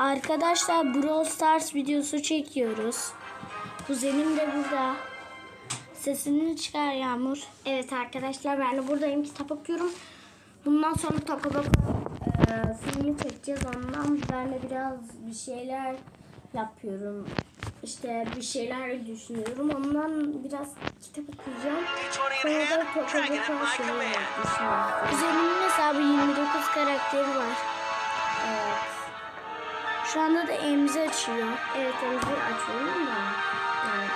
Arkadaşlar Brawl Stars videosu çekiyoruz. Kuzenim de burada. Sesini çıkar Yağmur. Evet arkadaşlar ben de buradayım kitap okuyorum. Bundan sonra Toka Boka e, filmi çekeceğiz. Ondan ben de biraz bir şeyler yapıyorum. İşte bir şeyler düşünüyorum. Ondan biraz kitap okuyacağım. Sonra da Toka Boka filmi hesabı 29 karakteri var. Şu anda da evimizi açıyor. Evet elimizi açıyorum da. Yani.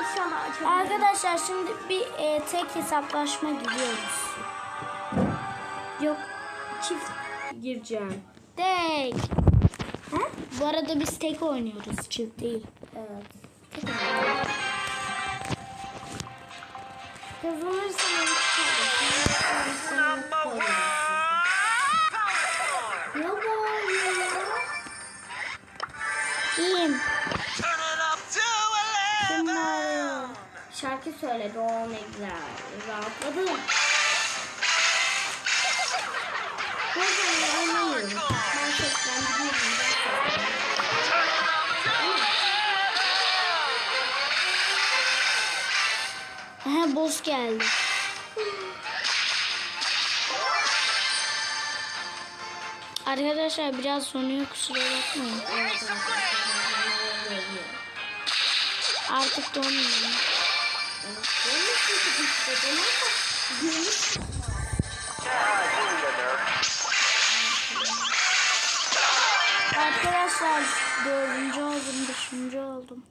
İnşallah açabilirim. Arkadaşlar şimdi bir e, tek hesaplaşma gidiyoruz. Yok çift gireceğim. Tek. Bu arada biz tek oynuyoruz. Çift değil. Evet. Kazanırsam Ne söyledi o ne güzel. Rahatladım. Ben oynamıyorum. Seslen biliyorum. Aha boss geldi. Arkadaşlar biraz sonuyor kusura bakmayın. Artık donmuyor. Arkadaşlar dördüncü oldum, beşinci oldum.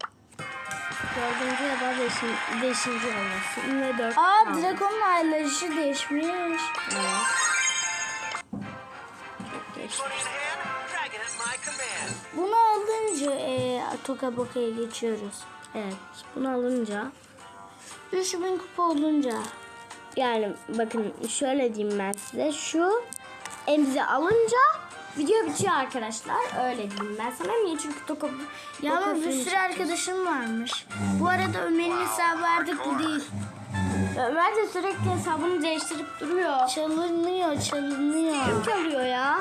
Dördüncü ya da beşinci, beşinci olması. Ve dört. Aa. Drakon'un ayrılışı değişmiş. Evet. My command. Bunu alınca e, Toka Boka'ya geçiyoruz. Evet. Bunu alınca 3000 kupa olunca. yani bakın şöyle diyeyim ben size. Şu emzi alınca video bitiyor arkadaşlar. Öyle diyeyim ben sana. Niye? Çünkü Toka Ya ama Toka bir sürü arkadaşım varmış. Bu arada Ömer'in hesabı artık bu değil. Ömer de sürekli hesabını değiştirip duruyor. Çalınıyor, çalınıyor. Kim çalıyor ya?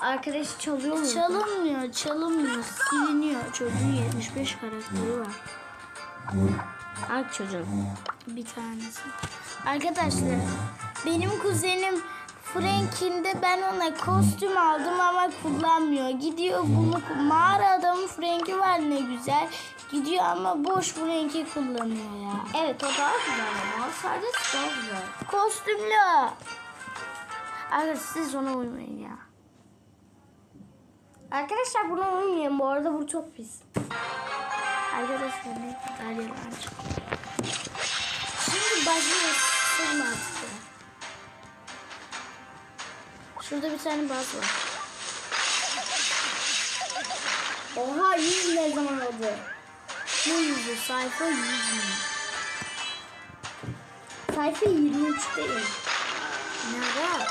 Arkadaşı çalıyor mu? Çalınmıyor, çalınmıyor, siliniyor. Çocuğun 75 karakteri var. Hangi çocuğun? Bir tanesi. Arkadaşlar benim kuzenim Frank'inde ben ona kostüm aldım ama kullanmıyor. Gidiyor bunu mağara adamın Frank'i var ne güzel. Gidiyor ama boş Frank'i kullanıyor ya. Evet o daha güzel ama. Sadece daha güzel. Kostümlü. Arkadaşlar siz ona uymayın ya. Arkadaşlar buna uymayın. Bu arada bu çok pis. Arkadaşlar ne kadar yalancı. Şimdi artık ya. Şurada bir tane baz var. Oha 100 ne zaman oldu? Ne yüzü? Sayfa 100 mü? Sayfa 23 değil. Nere?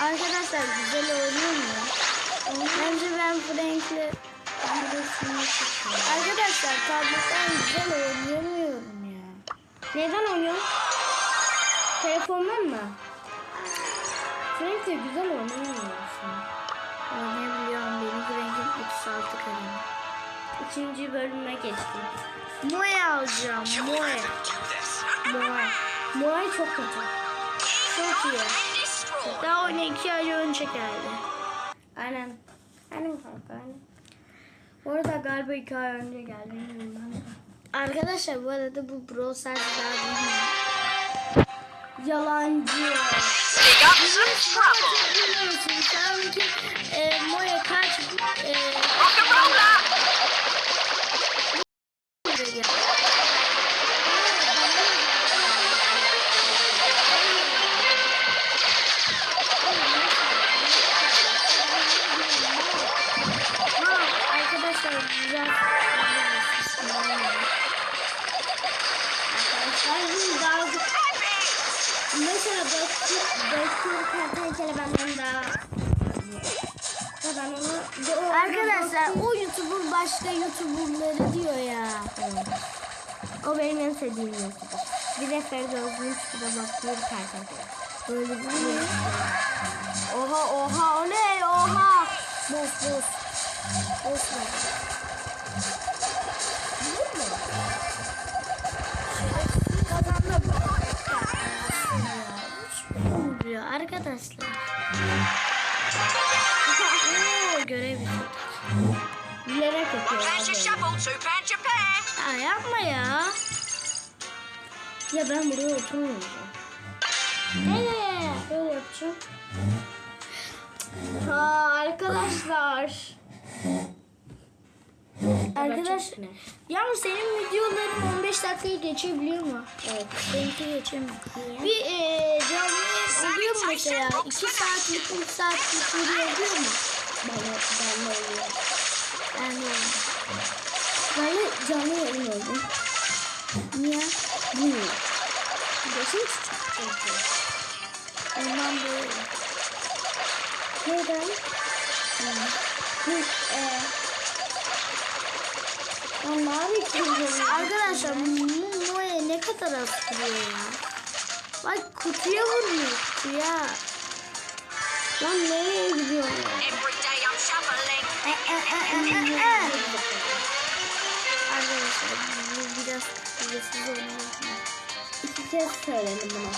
Arkadaşlar güzel oynuyor mu? Bence ben Frank'le Arkadaşlar tabletten güzel oynayamıyorum ya. Neden oynuyorsun? Telefondan mı? Frank'le güzel oynayamıyorsun. Oynayabiliyorum. Benim Frank'in 36 kalemi. İkinci bölüme geçtim. Moe alacağım. Moe. Moai. Moai çok kötü. Çok iyi. Daha oyuna 2 ay önce geldi. Aynen. Aynen kanka aynen. Bu arada galiba iki ay önce geldi. bilmiyorum ben de. Arkadaşlar bu arada bu Brawl Stars daha bilmiyorum. Yalancı. Take up some YouTuber. Bir de Feride Özgürlük bir de Bekir Kertenkele. Böyle bir şey. Oha oha o ne oha. Boz boz. Boz. Oluyor arkadaşlar. Oo, görev bitirdik. Bilerek yapıyor. Prepare to shuffle, two pan to pair. Ya yapma ya. Ya ben buraya oturmayacağım. Nereye? Böyle yapacağım. Ha arkadaşlar. Arkadaş, yalnız senin videoların 15 dakikayı geçebiliyor mu? Evet. Benimki geçemiyor. Bir e, canlı yayın oluyor mu mesela? 2 saatlik, 3 saatlik video oluyor mu? Bana, bana oluyor. Ben de öyle. Bana canlı yayın oldu. Niye? Yaşım küçük çünkü. Ondan böyle. Neden? Hı, e, onlar için Arkadaşlar bu Noe ne kadar az vuruyor ya. Bak kutuya vurmuyor kutuya. Lan nereye gidiyorsun? Every day I'm shuffling. Arkadaşlar bu biraz ücretsiz olmalı. İki kez söyledim bunu.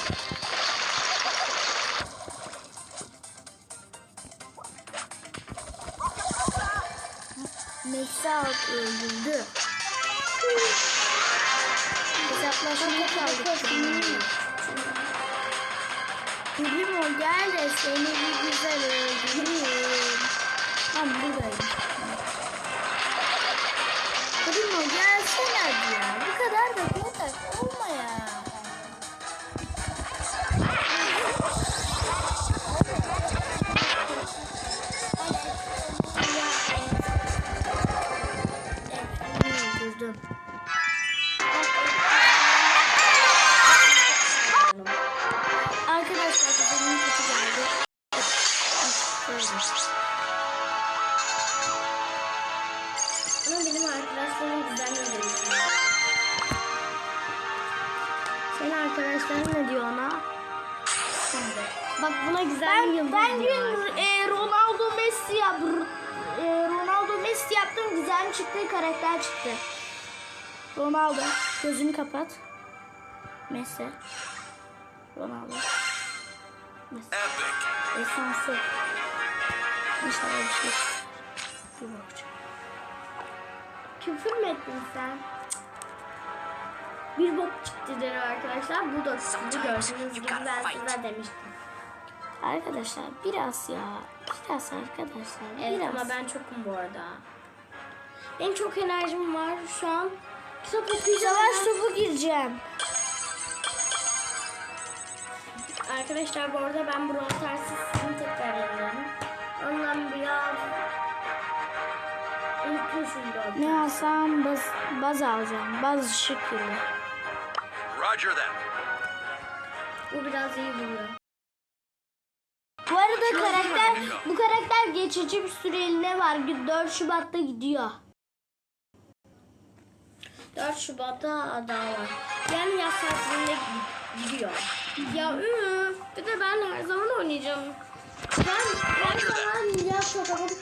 Meksa öldürdü. Hesaplaşmaya kaldık. O gel de seni bir güzel öldüreyim. Senin arkadaşların ne diyor ona? Bak buna güzel bir Ben, yıldız ben dün e, Ronaldo Messi yap, e, Ronaldo Messi yaptım güzel çıktı karakter çıktı. Ronaldo gözünü kapat. Messi. Ronaldo. Messi. Esansı. İnşallah bir şey. Bir bakacağım. Küfür mü ettin sen? Bir bok çıktı der arkadaşlar. Bu da çıktı gördüğünüz gibi ben size demiştim. Arkadaşlar biraz ya. Biraz arkadaşlar. Evet biraz. ama ben çokum bu arada. Benim çok enerjim var şu an. Kitap okuyacağım. Savaş topu gireceğim. Arkadaşlar bu arada ben Brawl Stars'ı sizin tekrar yenilerim. Ondan biraz unutmuşum da. Ne alsam baz, baz alacağım. Baz şık gibi. Roger that. Bu biraz iyi vuruyor. Bu arada karakter bu karakter geçici bir süreliğine var. 4 Şubat'ta gidiyor. 4 Şubat'ta daha var. Yani yaz tatilinde gi- gidiyor. Ya üf, bir de ben her zaman oynayacağım. Ben her zaman yaz tatilinde...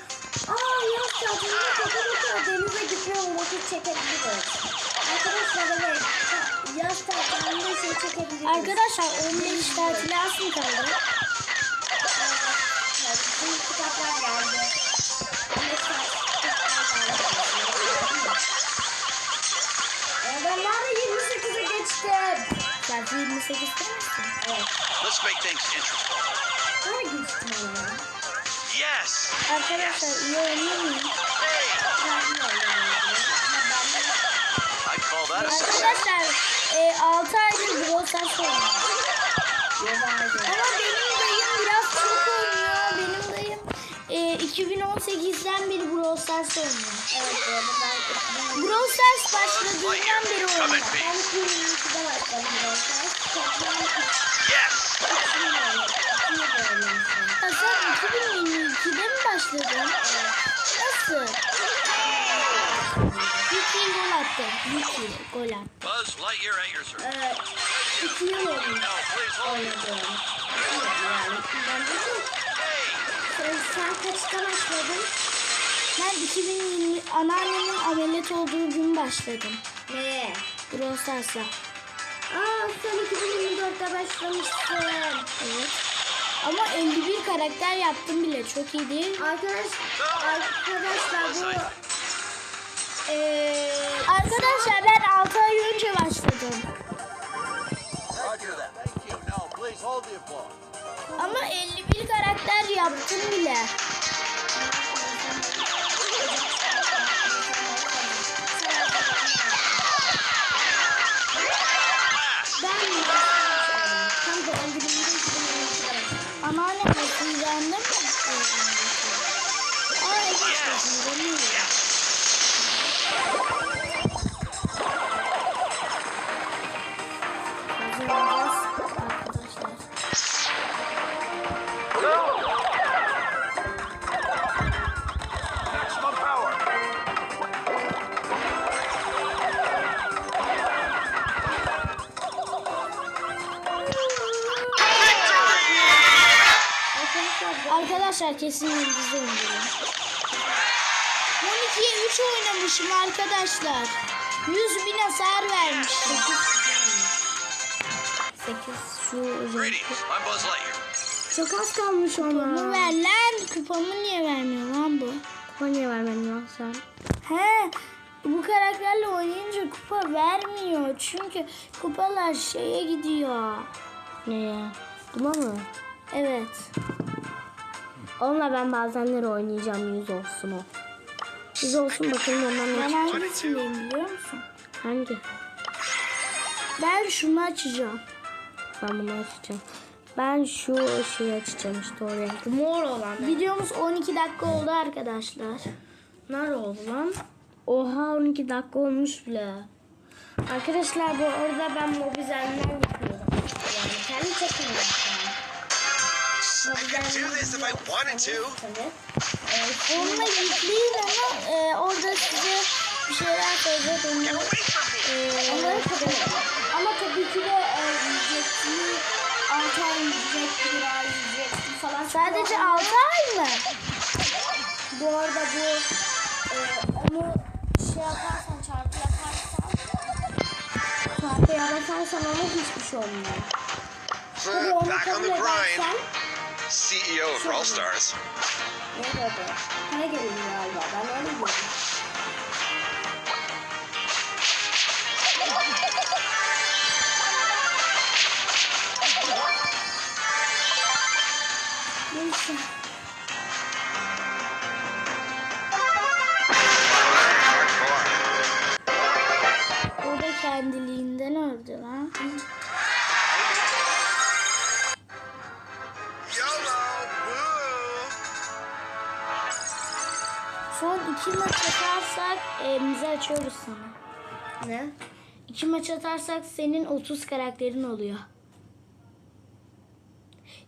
Aa yaz tatilinde Kapadokya denize gitme vakit çekebiliriz. Arkadaşlar evet. Yaz tatilinde şey çekebiliriz. Arkadaşlar 15 tatil az mı kaldı? Şimdi kitaplar geldi. Ben nerede 28'e geçtim? Sen 28 değil misin? Evet. Let's make things interesting. Nerede geçtim onu? Yes. Arkadaşlar iyi oynuyor muyum? I call that a success. Arkadaşlar e, 6 aydır Brawl Stars. Ama benim dayım biraz çok oynuyor. Benim dayım e, 2018'den beri Brawl Stars oynuyor. Evet bu Brawl Stars başladığından beri oynuyor. Ben 2022'de başladım Brawl Toplam Yes. 2 yıl oynadım. 2 yıl oynamışım. Ha, sen 2022'de mi başladın? Nasıl? Kill gol attı. Kill gol attı. Buzz Lightyear at your service. Evet. 2 yıl hold. oynadım. Yani bence çok. Sen, sen kaçta başladın? Ben 2020 anneannemin ameliyat olduğu gün başladım. Neye? Brawl Stars'a. Aa sen 2024'te başlamışsın. Evet. Ama 51 karakter yaptım bile. Çok iyi değil. Arkadaş, arkadaşlar bu eee Arkadaşlar ben 6 ay önce başladım. Ama 51 karakter yaptım bile. Arkadaşlar kesin yıldızı oynuyorum. 12'ye 3 oynamışım arkadaşlar. 100 bin hasar vermiştim. 8 şu özellikle. Çok az kalmış Kupamı ona. ver lan. Kupamı niye vermiyor lan bu? Kupa niye vermedin lan sen? He. Bu karakterle oynayınca kupa vermiyor. Çünkü kupalar şeye gidiyor. Neye? Buna mı? Evet. Onunla ben bazenleri oynayacağım yüz olsun o. Yüz olsun bakalım ondan ne Ben çıkacak. hangisindeyim biliyor musun? Hangi? Ben şunu açacağım. Ben bunu açacağım. Ben şu şeyi açacağım işte o renkli. Mor olan. Videomuz 12 dakika oldu arkadaşlar. Nerede oldu lan? Oha 12 dakika olmuş bile. Arkadaşlar bu arada ben mobizenler yapıyorum. Yani kendi çekim yapıyorum. do this if I wanted to. Onunla yükleyin ama e, orada size bir şeyler söyleyecek onları. E, onları tabii. Ama tabii ki de e, ücretli 6 ay ücretli bir ay ücretli falan. Sadece 6 ay mı? Bu arada bu e, onu şey yaparsan çarpı yaparsan çarpı yaparsan ama hiçbir şey olmuyor. Tabii onu kabul edersen CEO of Brawl Stars. iki maç atarsak elimizi açıyoruz sana. Ne? İki maç atarsak senin 30 karakterin oluyor.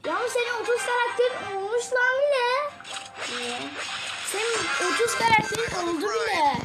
Ya senin 30 karakterin olmuş lan bile. Senin 30 karakterin oldu bile.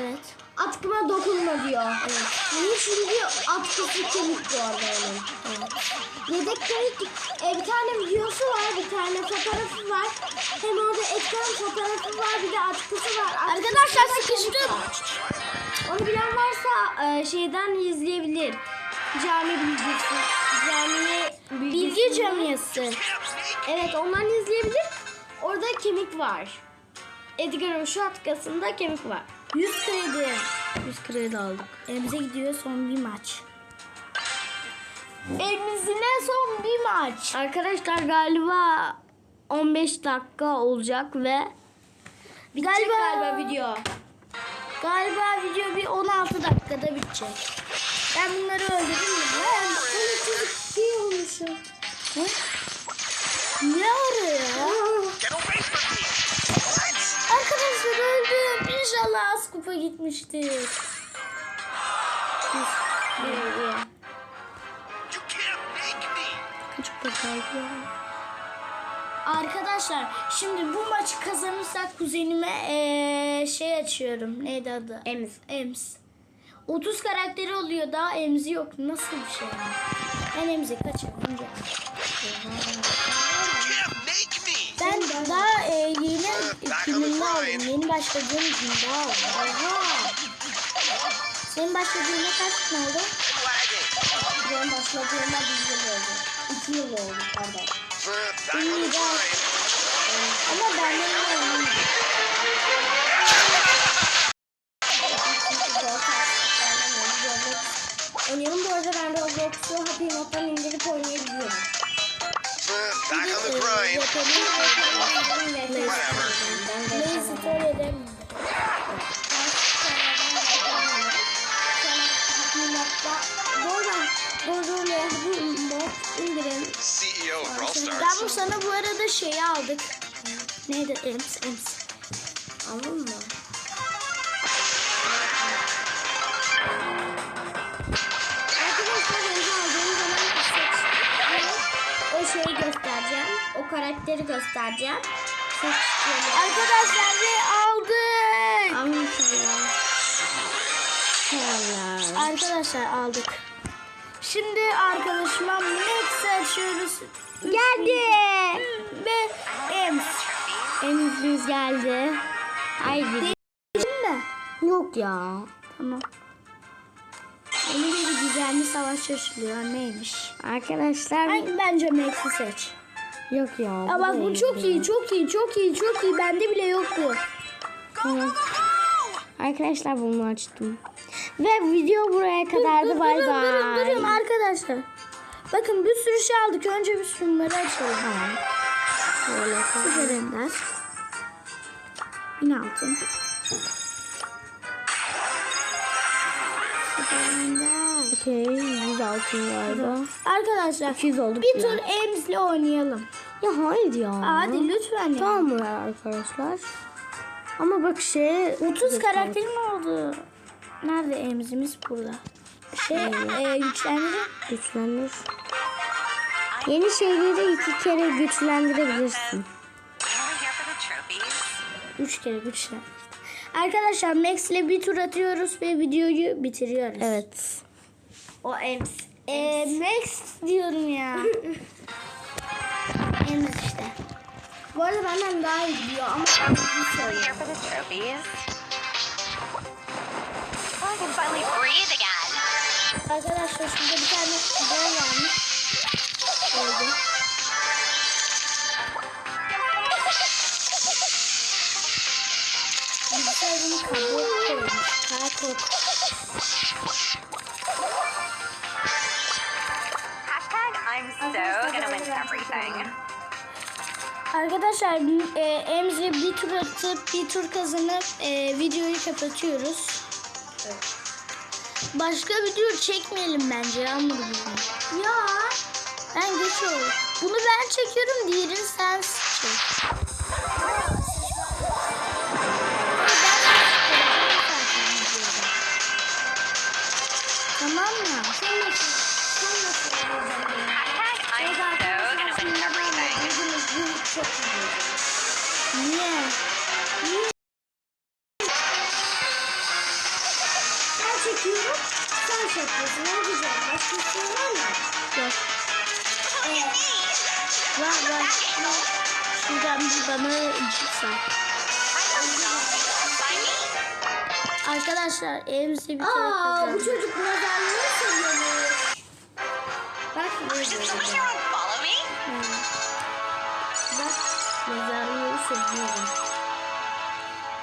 Evet. Atkıma dokunma diyor. Evet. Niye çünkü atkısı kemik bu arada onun. evet. Yedek kemik e, bir tane videosu var, bir tane fotoğrafı var. Hem orada Edgar'ın fotoğrafı var, bir de atkısı var. Atkısı Arkadaşlar sıkıştım. Onu bilen varsa e, şeyden izleyebilir. Cami bilgisi. Cami Bilgi camiası. Evet ondan izleyebilir. Orada kemik var. Edgar'ın şu atkısında kemik var. 100 kredi. 100 kredi aldık. Elimize gidiyor son bir maç. Elimizine son bir maç. Arkadaşlar galiba 15 dakika olacak ve bitecek Galiba- galiba video. Galiba video bir 16 dakikada bitecek. Ben bunları öldürdüm mü? Ben Bir olmuşum. Ne? Ne arıyor? Kupa can't make me. Kaç kurtardı? Arkadaşlar şimdi bu maçı kazanırsak kuzenime eee, şey açıyorum. Neydi adı? Ems. Ems. 30 karakteri oluyor daha emzi yok. Nasıl bir şey? yani? Ben emzi me. Ben daha aldım. Yeni başladığım günde aldım. Oha. Senin başladığında kaç gün oldu? Benim başladığımda bir yıl oldu. İki yıl oldu pardon. İyi, grind. Ama benden de oynamadım. Oynuyorum bu arada ben Roblox'u Happy Mod'dan indirip oynayabiliyorum. Mod indirin. CEO of Brawl Ben Stars. bu sana bu arada şeyi aldık. Neydi? Ems, Ems. Anladın mı? Karakteri göstereceğim. Seçeceğim. Arkadaşlar ve aldık. Tamam. Arkadaşlar aldık. Şimdi arkadaşıma Max açıyoruz. Geldi. Ve Ems. Emzimiz geldi. Haydi. Şimdi. Yok ya. Tamam. Yeni bir gizemli savaş açılıyor. Neymiş? Arkadaşlar Ben, bence Max'i seç. Yok ya. Ya bak bu çok iyi, çok iyi, çok iyi, çok iyi. Bende bile yok bu. Arkadaşlar bunu açtım. Ve video buraya kadardı. Dur, Bay durun, bay. durun, durun arkadaşlar. Bakın bir sürü şey aldık. Önce bir şunları açalım. Tamam. Süper Ender. Yine altın. Ender. Okey. 100 altın vardı. Arkadaşlar 200 olduk bir tur Ems'le oynayalım. Ya hayır ya. Hadi lütfen. Tamam mı arkadaşlar? Ama bak şey 30 karakterim oldu. Nerede emzimiz burada? Şey e, güçlendirin. güçlendir. Yeni şeyleri iki kere güçlendirebilirsin. Üç kere güçlendir. Arkadaşlar Max ile bir tur atıyoruz ve videoyu bitiriyoruz. Evet. O Ems. E, Max diyorum ya. Ems işte. Bu arada benden daha iyi gidiyor ama ben the trophies? Oh. Arkadaşlar şurada bir tane bol varmış. Öldü. I'm so gonna win everything. Arkadaşlar e, Emre bir tur atıp bir tur kazanıp e, videoyu kapatıyoruz. Başka video çekmeyelim bence Yağmur bugün. Ya ben geçiyorum. Bunu ben çekiyorum diğerini sen çek. Bana al. Arkadaşlar evimize bir kere Aa bu çocuk mezarlığı seviyormuş. Bak You're supposed to follow me? Bak mezarlığı seviyorum.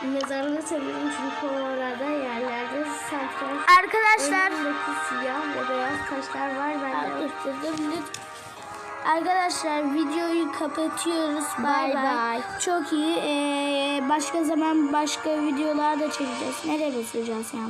Mezarlığı seviyorum çünkü orada yerlerde santral Arkadaşlar önündeki siyah ve beyaz taşlar var. Ben de Arkadaşlar lütfen. Arkadaşlar videoyu kapatıyoruz. Bay Bay. Çok iyi. Ee, başka zaman başka videolar da çekeceğiz. Nereye basacağız yani?